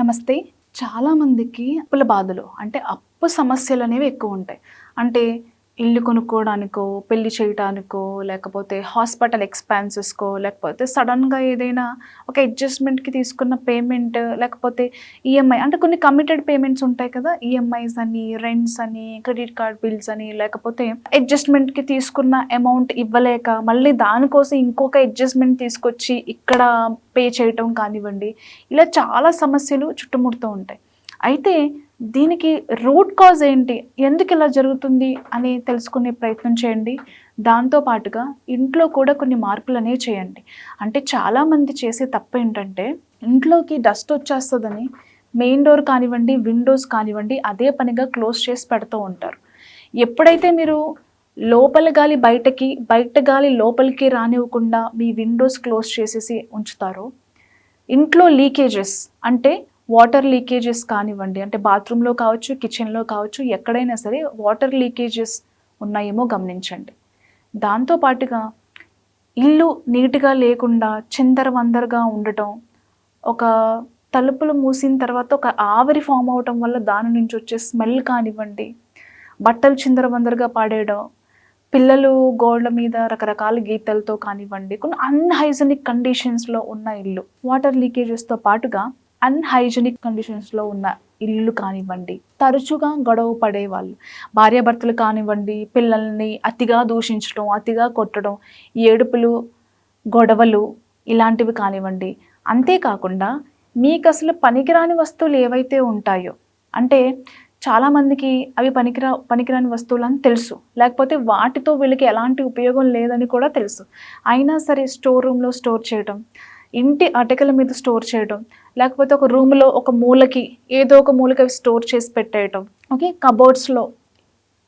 నమస్తే. చాలామందికి అప్పుల బాధలు అంటే అప్పు సమస్యలు అనేవి ఎక్కువ ఉంటాయి. అంటే ఇల్లు కొనుక్కోవడానికో పెళ్ళి చేయడానికో లేకపోతే హాస్పిటల్ ఎక్స్పాన్సెస్కో లేకపోతే సడన్గా ఏదైనా ఒక అడ్జస్ట్మెంట్కి తీసుకున్న పేమెంట్ లేకపోతే ఈఎంఐ అంటే కొన్ని కమిటెడ్ పేమెంట్స్ ఉంటాయి కదా ఈఎంఐస్ అని రెంట్స్ అని క్రెడిట్ కార్డ్ బిల్స్ అని లేకపోతే అడ్జస్ట్మెంట్కి తీసుకున్న అమౌంట్ ఇవ్వలేక మళ్ళీ దానికోసం ఇంకొక అడ్జస్ట్మెంట్ తీసుకొచ్చి ఇక్కడ పే చేయటం కానివ్వండి ఇలా చాలా సమస్యలు చుట్టుముడుతూ ఉంటాయి. అయితే దీనికి రూట్ కాజ్ ఏంటి? ఎందుకు ఇలా జరుగుతుంది అని తెలుసుకునే ప్రయత్నం చేయండి. దాంతో పాటుగా ఇంట్లో కూడా కొన్ని మార్పులు అనేవి చేయండి. అంటే చాలామంది చేసే తప్పు ఏంటంటే ఇంట్లోకి డస్ట్ వచ్చేస్తుందని మెయిన్ డోర్ కానివ్వండి విండోస్ కానివ్వండి అదే పనిగా క్లోజ్ చేసి పెడుతూ ఉంటారు. ఎప్పుడైతే మీరు లోపల గాలి బయటకి బయట గాలి లోపలికి రానివ్వకుండా మీ విండోస్ క్లోజ్ చేసేసి ఉంచుతారో ఇంట్లో లీకేజెస్ అంటే వాటర్ లీకేజెస్ కానివ్వండి అంటే బాత్రూంలో కావచ్చు కిచెన్లో కావచ్చు ఎక్కడైనా సరే వాటర్ లీకేజెస్ ఉన్నాయేమో గమనించండి. దాంతో పాటుగా ఇల్లు నీట్గా లేకుండా చిందరవందరగా ఉండటం ఒక తలుపులు మూసిన తర్వాత ఒక ఆవిరి ఫామ్ అవటం వల్ల దాని నుంచి వచ్చే స్మెల్ కానివ్వండి బట్టలు చిందరవందరగా పాడేయడం పిల్లలు గోడల మీద రకరకాల గీతలతో కానివ్వండి కొన్ని అన్హైజనిక్ కండిషన్స్లో ఉన్న ఇల్లు వాటర్ లీకేజెస్తో పాటుగా అన్హైజనిక్ కండిషన్స్లో ఉన్న ఇల్లు కానివ్వండి తరచుగా గొడవ పడేవాళ్ళు. భార్యాభర్తలు కానివ్వండి పిల్లల్ని అతిగా దూషించడం అతిగా కొట్టడం ఏడుపులు గొడవలు ఇలాంటివి కానివ్వండి. అంతేకాకుండా మీకు అసలు పనికిరాని వస్తువులు ఏవైతే ఉంటాయో అంటే చాలామందికి అవి పనికిరా పనికిరాని వస్తువులు అని తెలుసు. లేకపోతే వాటితో వీళ్ళకి ఎలాంటి ఉపయోగం లేదని కూడా తెలుసు. అయినా సరే స్టోర్ రూమ్లో స్టోర్ చేయడం ఇంటి అటకల మీద స్టోర్ చేయడం లేకపోతే ఒక రూమ్లో ఒక మూలకి ఏదో ఒక మూలకి అవి స్టోర్ చేసి పెట్టేయటం ఓకే? కబోర్డ్స్లో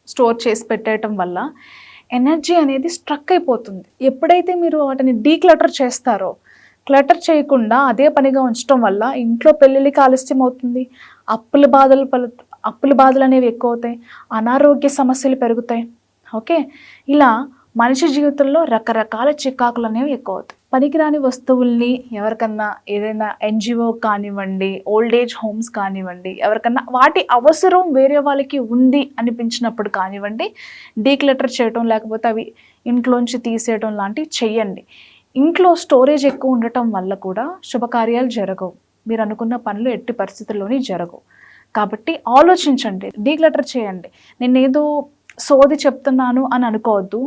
స్టోర్ చేసి పెట్టేయటం వల్ల ఎనర్జీ అనేది స్ట్రక్ అయిపోతుంది. ఎప్పుడైతే మీరు వాటిని డీక్లటర్ చేస్తారో క్లటర్ చేయకుండా అదే పనిగా ఉంచడం వల్ల ఇంట్లో పెళ్ళిళ్ళకి ఆలస్యం అవుతుంది. అప్పుల బాధలు పలు అప్పుల బాధలు అనేవి ఎక్కువ అవుతాయి అనారోగ్య సమస్యలు పెరుగుతాయి. ఓకే? ఇలా మనిషి జీవితంలో రకరకాల చికాకులు అనేవి ఎక్కువ అవుతాయి పనికిరాని వస్తువుల్ని ఎవరికన్నా ఏదైనా ఎన్జిఓ కానివ్వండి ఓల్డ్ ఏజ్ హోమ్స్ కానివ్వండి ఎవరికన్నా వాటి అవసరం వేరే వాళ్ళకి ఉంది అనిపించినప్పుడు కానివ్వండి డీక్లెటర్ చేయటం లేకపోతే అవి ఇంట్లోంచి తీసేయడం లాంటివి చెయ్యండి. ఇంట్లో స్టోరేజ్ ఎక్కువ ఉండటం వల్ల కూడా శుభకార్యాలు జరగవు. మీరు అనుకున్న పనులు ఎట్టి పరిస్థితుల్లోని జరగవు. కాబట్టి ఆలోచించండి డీక్లెటర్ చేయండి. నేనేదో సోది చెప్తున్నాను అని అనుకోవద్దు.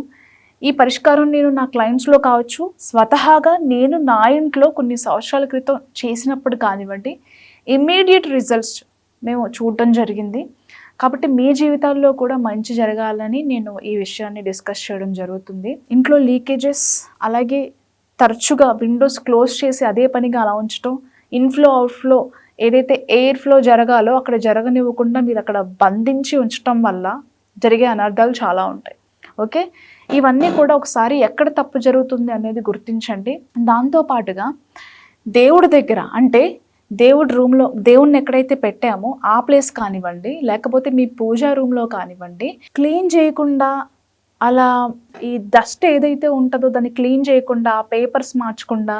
ఈ పరిష్కారం నేను నా క్లయింట్స్లో కావచ్చు స్వతహాగా నేను నా ఇంట్లో కొన్ని సంవత్సరాల క్రితం చేసినప్పుడు కానివ్వండి ఇమ్మీడియట్ రిజల్ట్స్ మేము చూడటం జరిగింది. కాబట్టి మీ జీవితాల్లో కూడా మంచి జరగాలని నేను ఈ విషయాన్ని డిస్కస్ చేయడం జరుగుతుంది. ఇంట్లో లీకేజెస్ అలాగే తరచుగా విండోస్ క్లోజ్ చేసి అదే పనిగా అలా ఉంచడం ఇన్ఫ్లో అవుట్ఫ్లో ఏదైతే ఎయిర్ ఫ్లో జరగాలో అక్కడ జరగనివ్వకుండా మీరు అక్కడ బంధించి ఉంచడం వల్ల జరిగే అనర్థాలు చాలా ఉంటాయి. ఓకే? ఇవన్నీ కూడా ఒకసారి ఎక్కడ తప్పు జరుగుతుంది అనేది గుర్తించండి. దాంతో పాటుగా దేవుడి దగ్గర అంటే దేవుడి రూమ్లో దేవుణ్ణి ఎక్కడైతే పెట్టామో ఆ ప్లేస్ కానివ్వండి లేకపోతే మీ పూజా రూమ్లో కానివ్వండి క్లీన్ చేయకుండా అలా ఈ డస్ట్ ఏదైతే ఉంటుందో దాన్ని క్లీన్ చేయకుండా పేపర్స్ మార్చకుండా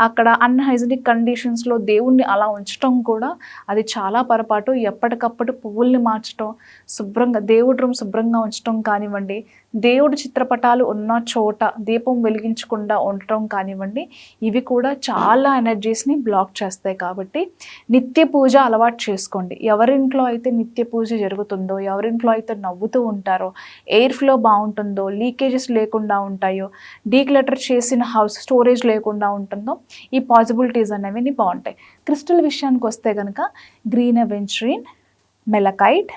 అక్కడ అన్హైజనిక్ కండిషన్స్లో దేవుణ్ణి అలా ఉంచడం కూడా అది చాలా పొరపాటు. ఎప్పటికప్పుడు పువ్వుల్ని మార్చడం శుభ్రంగా దేవుడి రూమ్ శుభ్రంగా ఉంచడం కానివ్వండి దేవుడి చిత్రపటాలు ఉన్న చోట దీపం వెలిగించకుండా ఉండటం కానివ్వండి ఇవి కూడా చాలా ఎనర్జీస్ని బ్లాక్ చేస్తాయి కాబట్టి నిత్య పూజ అలవాటు చేసుకోండి. ఎవరింట్లో అయితే నిత్య పూజ జరుగుతుందో ఎవరింట్లో అయితే నవ్వుతూ ఉంటారో ఎయిర్ ఫ్లో బాగుంటుందో స్టోరేజెస్ లేకుండా ఉంటాయో డీక్లెటర్ చేసిన హౌస్ స్టోరేజ్ లేకుండా ఉంటుందో ఈ పాసిబిలిటీస్ అనేవి బాగుంటాయి. క్రిస్టల్ విషయానికి వస్తే కనుక green aventurine malachite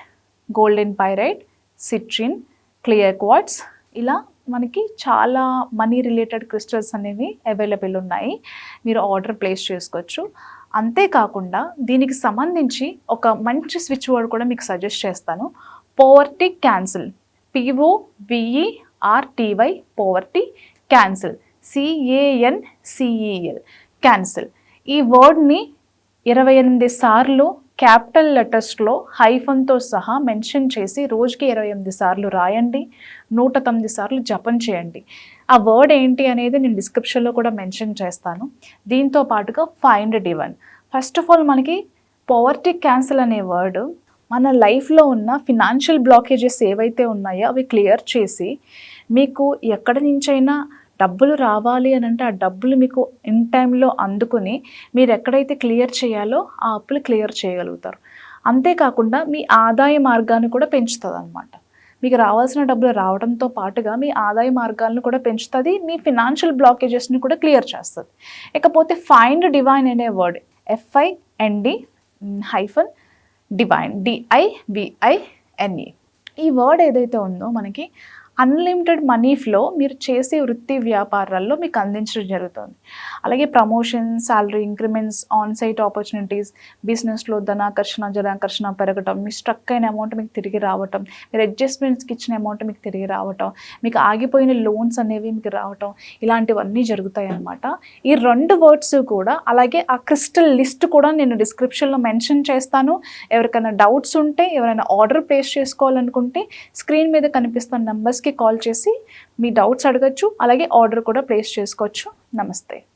golden pyrite citrine clear quartz ఇలా మనకి చాలా మనీ రిలేటెడ్ క్రిస్టల్స్ అనేవి అవైలబుల్ ఉన్నాయి. మీరు ఆర్డర్ ప్లేస్ చేసుకోవచ్చు. అంతేకాకుండా దీనికి సంబంధించి ఒక మంచి స్విచ్ వర్డ్ కూడా మీకు సజెస్ట్ చేస్తాను. Poverty cancel P O R T Y poverty cancel C A N C E L cancel ఈ వర్డ్ని ఇరవై ఎనిమిది సార్లు క్యాపిటల్ లెటర్స్లో హైఫన్తో సహా మెన్షన్ చేసి రోజుకి ఇరవై ఎనిమిది సార్లు రాయండి. నూట తొమ్మిది సార్లు జపం చేయండి. ఆ వర్డ్ ఏంటి అనేది నేను డిస్క్రిప్షన్లో కూడా మెన్షన్ చేస్తాను. దీంతో పాటుగా find divine first of all మనకి పవర్టీ క్యాన్సిల్ అనే వర్డ్ మన లైఫ్లో ఉన్న ఫినాన్షియల్ బ్లాకేజెస్ ఏవైతే ఉన్నాయో అవి క్లియర్ చేసి మీకు ఎక్కడి నుంచైనా డబ్బులు రావాలి అని అంటే ఆ డబ్బులు మీకు ఇన్ టైంలో అందుకుని మీరు ఎక్కడైతే క్లియర్ చేయాలో ఆ అప్పులు క్లియర్ చేయగలుగుతారు. అంతేకాకుండా మీ ఆదాయ మార్గాన్ని కూడా పెంచుతుంది అనమాట మీకు రావాల్సిన డబ్బులు రావడంతో పాటుగా మీ ఆదాయ మార్గాలను కూడా పెంచుతుంది మీ ఫినాన్షియల్ బ్లాకేజెస్ని కూడా క్లియర్ చేస్తుంది. ఇకపోతే ఫైండ్ డివైన్ అనే word F I N D hyphen divine D I V I N E ఈ వర్డ్ ఏదైతే ఉందో మనకి అన్లిమిటెడ్ మనీ ఫ్లో మీరు చేసే వృత్తి వ్యాపారాల్లో మీకు అందించడం జరుగుతుంది. అలాగే promotion salary increments on site opportunities బిజినెస్లో ధనాకర్షణ జనాకర్షణ పెరగటం మీ స్ట్రక్ అయిన అమౌంట్ మీకు తిరిగి రావటం మీరు అడ్జస్ట్మెంట్స్కి ఇచ్చిన అమౌంట్ మీకు తిరిగి రావటం మీకు ఆగిపోయిన లోన్స్ అనేవి మీకు రావటం ఇలాంటివన్నీ జరుగుతాయి అన్నమాట. ఈ రెండు వర్డ్స్ కూడా అలాగే ఆ క్రిస్టల్ లిస్ట్ కూడా నేను డిస్క్రిప్షన్లో మెన్షన్ చేస్తాను. ఎవరికైనా డౌట్స్ ఉంటే ఎవరైనా ఆర్డర్ ప్లేస్ చేసుకోవాలనుకుంటే స్క్రీన్ మీద కనిపిస్తున్న నెంబర్స్కి కాల్ చేసి మీ డౌట్స్ అడగచ్చు అలాగే ఆర్డర్ కూడా ప్లేస్ చేసుకోవచ్చు. నమస్తే.